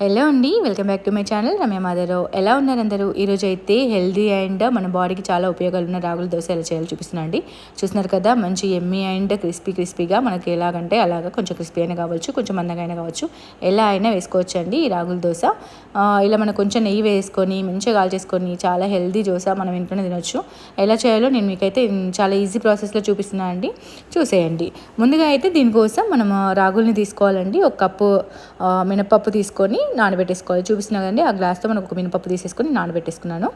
Hello అండి welcome back to my channel Ramya Madhavarao ఎలా ఉన్నారు అందరూ? ఈరోజు అయితే హెల్దీ అండ్ మన బాడీకి చాలా ఉపయోగాలు ఉన్న రాగుల దోశ ఎలా చేయాలో చూపిస్తున్నాను అండి. చూస్తున్నారు కదా మంచి ఎమ్మీ అండ్ క్రిస్పీ క్రిస్పీగా మనకి ఎలాగంటే అలాగ కొంచెం క్రిస్పీ అయినా కావచ్చు కొంచెం మందగా అయినా కావచ్చు ఎలా అయినా వేసుకోవచ్చు అండి ఈ రాగుల దోశ. ఇలా మనం కొంచెం నెయ్యి వేసుకొని మంచిగా కాల్ చేసుకొని చాలా హెల్దీ దోశ మనం ఇంట్లోనే తినొచ్చు. ఎలా చేయాలో నేను మీకైతే చాలా ఈజీ ప్రాసెస్లో చూపిస్తున్నాను అండి. చూసేయండి. ముందుగా అయితే దీనికోసం మనం రాగుల్ని తీసుకోవాలండి. ఒక కప్పు మినప్పప్పు మినపప్పు తీసుకొని నానబెట్టేసుకోవాలి. చూపిస్తున్నా కదండి ఆ గ్లాస్తో మనం ఒక మినపప్పు తీసేసుకొని నానబెట్టేసుకున్నాను.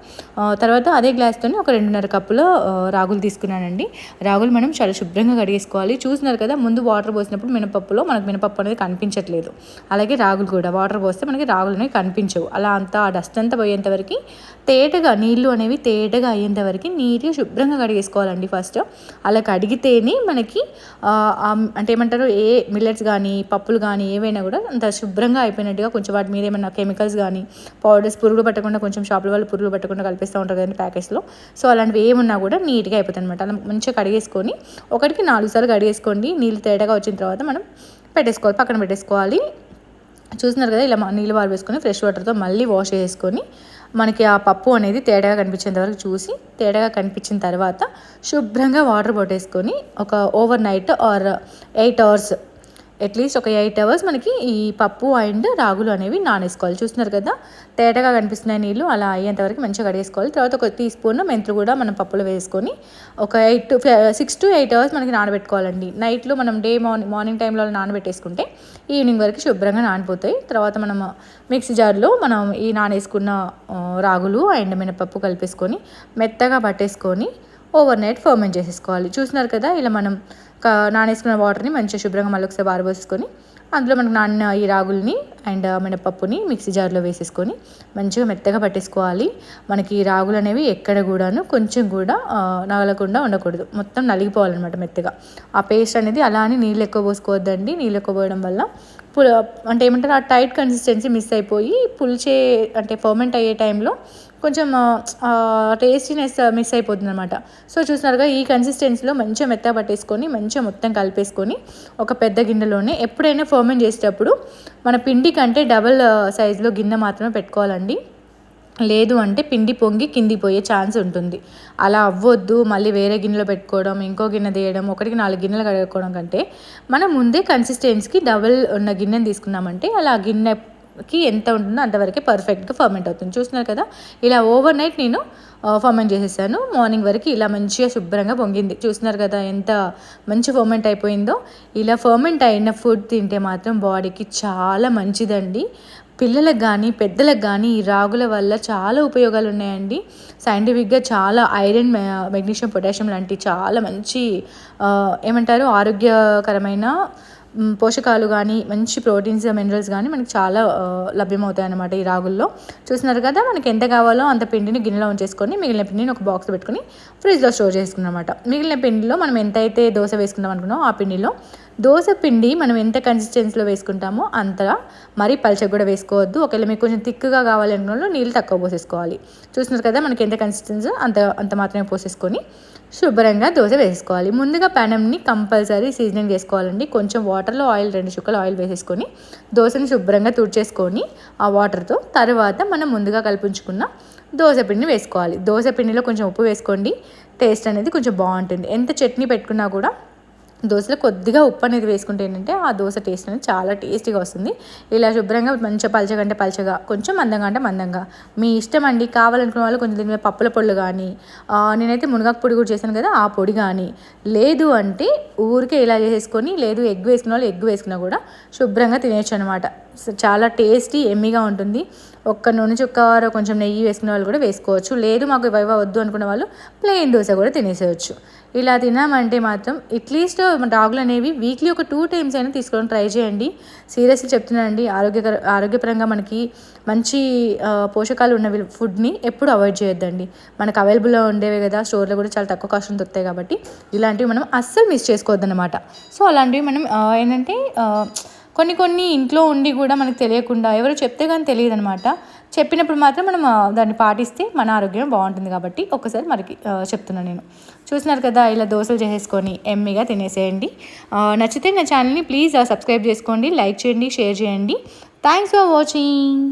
తర్వాత అదే గ్లాస్తోనే ఒక రెండున్నర కప్పులో రాగులు తీసుకున్నానండి. రాగులు మనం చాలా శుభ్రంగా కడిగేసుకోవాలి. చూసినారు కదా ముందు వాటర్ పోసినప్పుడు మినపప్పులో మనకు మినపప్పు అనేది కనిపించట్లేదు. అలాగే రాగులు కూడా వాటర్ పోస్తే మనకి రాగులు అనేవి కనిపించవు. అలా అంతా ఆ డస్ట్ అంతా పోయేంతవరకు తేటగా నీళ్ళు అనేవి తేటగా అయ్యేంతవరకు నీట్గా శుభ్రంగా కడిగేసుకోవాలండి ఫస్ట్ అలా కడిగితేనే మనకి అంటే ఏమంటారు ఏ మిల్లెట్స్ కానీ పప్పులు కానీ ఏవైనా కూడా అంత శుభ్రంగా అయిపోయినట్టుగా కొంచెం వాటి మీద ఏమైనా కెమికల్స్ కానీ పౌడర్స్ పురుగులు పట్టకుండా కొంచెం షాపుల వాళ్ళు పురుగులు పట్టకుండా కలిపిస్తూ ఉంటారు కదండి ప్యాకెట్స్లో సో అలాంటివి ఏమున్నా కూడా నీట్గా అయిపోతుంది అనమాట అలా మంచిగా కడిగేసుకొని ఒకటికి నాలుగు సార్లు కడిగేసుకోండి. నీళ్ళు తేటగా వచ్చిన తర్వాత మనం పెట్టేసుకోవాలి. పక్కన పెట్టేసుకోవాలి. చూస్తున్నారు కదా ఇలా నీళ్ళు వారవేసుకొని ఫ్రెష్ వాటర్తో మళ్ళీ వాష్ చేసుకొని మనకి ఆ పప్పు అనేది తేడాగా కనిపించేంత వరకు చూసి తేడాగా కనిపించిన తర్వాత శుభ్రంగా వాటర్ పట్టేసుకొని ఒక over night or eight hours at least ఒక ఎయిట్ అవర్స్ మనకి ఈ పప్పు అండ్ రాగులు అనేవి నానేసుకోవాలి. చూస్తున్నారు కదా? తేటగా కనిపిస్తున్నాయి నీళ్ళు అలా అయ్యేంత వరకు మంచిగా కడిగేసుకోవాలి. తర్వాత ఒక టీ స్పూన్ మెంతులు కూడా మనం పప్పులో వేసుకొని ఒక eight to six to eight hours మనకి నానబెట్టుకోవాలండి. నైట్లో మనం డే మార్నింగ్ మార్నింగ్ టైంలో నానబెట్టేసుకుంటే ఈవినింగ్ వరకు శుభ్రంగా నానిపోతాయి. తర్వాత మనం మిక్సీ జార్లో మనం ఈ నానేసుకున్న రాగులు అండ్ మినపప్పు కలిపేసుకొని మెత్తగా పట్టేసుకొని ఓవర్ నైట్ ఫర్మెంట్ చేసేసుకోవాలి. చూస్తున్నారు కదా? ఇలా మనం నానేసుకున్న వాటర్ని మంచిగా శుభ్రంగా మళ్ళీ ఒకసారి బారబోసుకొని అందులో మనకు నాన్న ఈ రాగుల్ని అండ్ మినపప్పుని మిక్సీ జార్లో వేసేసుకొని మంచిగా మెత్తగా పట్టేసుకోవాలి. మనకి ఈ రాగులు అనేవి ఎక్కడ కూడాను కొంచెం కూడా నగలకుండా ఉండకూడదు. మొత్తం నలిగిపోవాలన్నమాట మెత్తగా. ఆ పేస్ట్ అనేది అలా అని నీళ్ళు ఎక్కువ పోసుకోవద్దండి. నీళ్ళు ఎక్కువ పోయడం వల్ల పుల అంటే ఏమంటారు ఆ టైట్ కన్సిస్టెన్సీ మిస్ అయిపోయి పులిచే అంటే ఫర్మెంట్ అయ్యే టైంలో కొంచెం టేస్టీనెస్ మిస్ అయిపోతుంది అనమాట సో చూసినారుగా ఈ కన్సిస్టెన్సీలో మంచిగా మెత్త పట్టేసుకొని మంచిగా మొత్తం కలిపేసుకొని ఒక పెద్ద గిన్నెలోనే ఎప్పుడైనా ఫర్మెంట్ చేసేటప్పుడు మన పిండి కంటే డబల్ సైజులో గిన్నె మాత్రమే పెట్టుకోవాలండి. లేదు అంటే పిండి పొంగి కింది పోయే ఛాన్స్ ఉంటుంది. అలా అవ్వద్దు మళ్ళీ వేరే గిన్నెలో పెట్టుకోవడం ఇంకో గిన్నె తీయడం ఒకటికి నాలుగు గిన్నెలు కడుక్కోవడం కంటే మనం ముందే కన్సిస్టెన్సీకి డబల్ ఉన్న గిన్నెని తీసుకున్నామంటే అలా గిన్నె కి ఎంత ఉంటుందో అంతవరకే పర్ఫెక్ట్గా ఫర్మెంట్ అవుతుంది. చూస్తున్నారు కదా? ఇలా ఓవర్ నైట్ నేను ఫర్మెంట్ చేసేసాను. మార్నింగ్ వరకు ఇలా మంచిగా శుభ్రంగా పొంగింది. చూస్తున్నారు కదా ఎంత మంచి ఫర్మెంట్ అయిపోయిందో? ఇలా ఫర్మెంట్ అయిన ఫుడ్ తింటే మాత్రం బాడీకి చాలా మంచిదండి. పిల్లలకు కానీ పెద్దలకు కానీ ఈ రాగుల వల్ల చాలా ఉపయోగాలు ఉన్నాయండి. సైంటిఫిక్గా చాలా ఐరన్ మె- మెగ్నీషియం పొటాషియం లాంటి చాలా మంచి ఏమంటారు ఆరోగ్యకరమైన పోషకాలు కానీ మంచి ప్రోటీన్స్ మినరల్స్ కానీ మనకి చాలా లభ్యమవుతాయి అన్నమాట ఈ రాగుల్లో. చూస్తున్నారు కదా మనకి ఎంత కావాలో అంత పిండిని గిన్నెలో ఉంచేసుకొని మిగిలిన పిండిని ఒక బాక్స్ పెట్టుకొని ఫ్రిడ్జ్లో స్టోర్ చేసుకున్నమాట. మిగిలిన పిండిలో మనం ఎంతైతే దోశ వేసుకుందాం అనుకున్నామో ఆ పిండిలో దోశ పిండి మనం ఎంత కన్సిస్టెన్సీలో వేసుకుంటామో అంతగా మరీ పలచగా కూడా వేసుకోవద్దు. ఒకవేళ మీకు కొంచెం థిక్గా కావాలి వాళ్ళు నీళ్ళు తక్కువ పోసేసుకోవాలి. చూస్తున్నారు కదా మనకి ఎంత కన్సిస్టెన్సీ అంత అంత మాత్రమే పోసేసుకొని శుభ్రంగా దోశ వేసుకోవాలి ముందుగా పెనంని కంపల్సరీ సీజనింగ్ చేసుకోవాలండి. కొంచెం వాటర్లో ఆయిల్ రెండు చుక్కలు ఆయిల్ వేసేసుకొని దోశని శుభ్రంగా తుడిచేసుకొని ఆ వాటర్తో తర్వాత మనం ముందుగా కల్పించుకున్న దోశ పిండిని వేసుకోవాలి. దోశ పిండిలో కొంచెం ఉప్పు వేసుకోండి. టేస్ట్ అనేది కొంచెం బాగుంటుంది. ఎంత చట్నీ పెట్టుకున్నా కూడా దోశలో కొద్దిగా ఉప్పు అనేది వేసుకుంటే ఏంటంటే ఆ దోశ టేస్ట్ అనేది చాలా టేస్టీగా వస్తుంది. ఇలా శుభ్రంగా మంచిగా పలచగా అంటే పలచగా కొంచెం మందంగా అంటే మందంగా. మీ ఇష్టం అండి కావాలనుకున్న వాళ్ళు కొంచెం దీని మీద పప్పుల పొడులు కానీ నేనైతే మునగాకు పొడి కూడా చేశాను కదా ఆ పొడి కానీ లేదు అంటే ఊరికే ఇలా చేసేసుకొని లేదు ఎగ్ వేసుకున్న వాళ్ళు ఎగ్ వేసుకున్నా కూడా శుభ్రంగా తినేయచ్చు అనమాట చాలా టేస్టీ ఎమ్మిగా ఉంటుంది. ఒక్క నూనె చుక్క వారు కొంచెం నెయ్యి వేసుకునే వాళ్ళు కూడా వేసుకోవచ్చు. లేదు మాకు ఇవి వద్దు అనుకున్న వాళ్ళు ప్లెయిన్ దోశ కూడా తినేసేయచ్చు. ఇలా తినామంటే మాత్రం అట్లీస్ట్ డాగులు అనేవి వీక్లీ ఒక టూ టైమ్స్ అయినా తీసుకోవడం ట్రై చేయండి. సీరియస్లీ చెప్తున్నానండి ఆరోగ్యకర ఆరోగ్యపరంగా మనకి మంచి పోషకాలు ఉన్న ఫుడ్ని ఎప్పుడు అవాయిడ్ చేయొద్దండి. మనకు అవైలబుల్లో ఉండేవి కదా స్టోర్లో కూడా చాలా తక్కువ కాస్ట్ దొరుకుతాయి కాబట్టి ఇలాంటివి మనం అస్సలు మిస్ చేసుకోవద్దన్నమాట. సో అలాంటివి మనం ఏంటంటే కొన్ని కొన్ని ఇంట్లో ఉండి కూడా మనకు తెలియకుండా ఎవరు చెప్తే కానీ తెలియదు అనమాట చెప్పినప్పుడు మాత్రం మనం దాన్ని పాటిస్తే మన ఆరోగ్యం బాగుంటుంది కాబట్టి ఒకసారి మనకి చెప్తున్నాను నేను. చూసినారు కదా ఇలా దోశలు చేసేసుకొని ఎమ్మిగా తినేసేయండి. నచ్చితే నా ఛానల్ని ప్లీజ్ సబ్స్క్రైబ్ చేసుకోండి లైక్ చేయండి షేర్ చేయండి. Thanks for watching